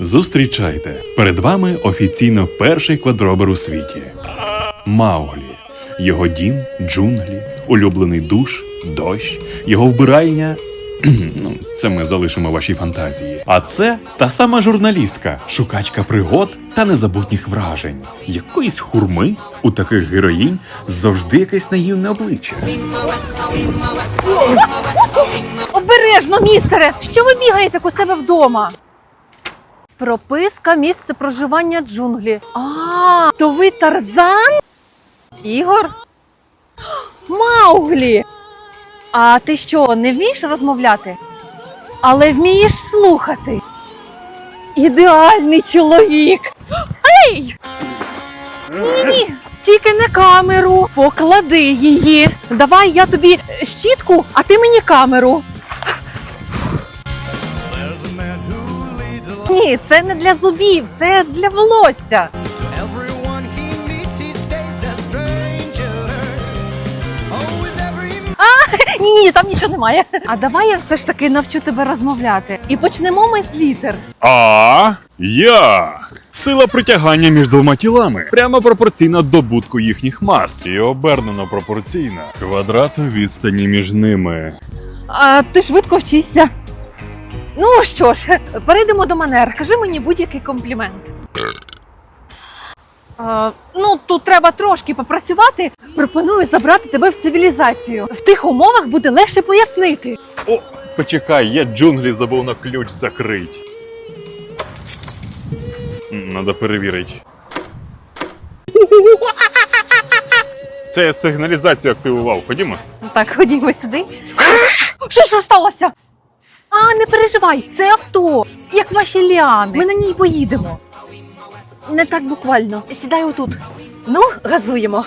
Зустрічайте! Перед вами офіційно перший квадробер у світі. Мауглі. Його дім, джунглі, улюблений душ, дощ, його вбиральня. ну, це ми залишимо вашій фантазії. А це та сама журналістка, шукачка пригод та незабутніх вражень. Якоїсь хурми у таких героїнь завжди якесь наївне обличчя. Обережно, містере! Що ви бігаєте у себе вдома? Прописка місце проживання джунглі. А, то ви Тарзан? Ігор? Мауглі! А ти що, не вмієш розмовляти? Але вмієш слухати. Ідеальний чоловік. Ей! Ні-ні, тільки не камеру. Поклади її. Давай я тобі щітку, а ти мені камеру. Ні, це не для зубів, це для волосся. Oh, every Ні, ні, там нічого немає. А давай я все ж таки навчу тебе розмовляти. І почнемо ми з літер. А я сила притягання між двома тілами прямо пропорційна добутку їхніх мас і обернено пропорційна квадрату відстані між ними. А ти швидко вчишся. Ну що ж, перейдемо до манер. Скажи мені будь-який комплімент. А, ну, тут треба трошки попрацювати. Пропоную забрати тебе в цивілізацію. В тих умовах буде легше пояснити. О, почекай, я джунглі забув на ключ закрить. М, Надо перевірити. Це я сигналізацію активував. Ходімо. Так, ходімо сюди. Що, що сталося? А, не переживай, це авто, як ваші ліани. Ми на ній поїдемо. Не так буквально. Сідай отут. Ну, газуємо.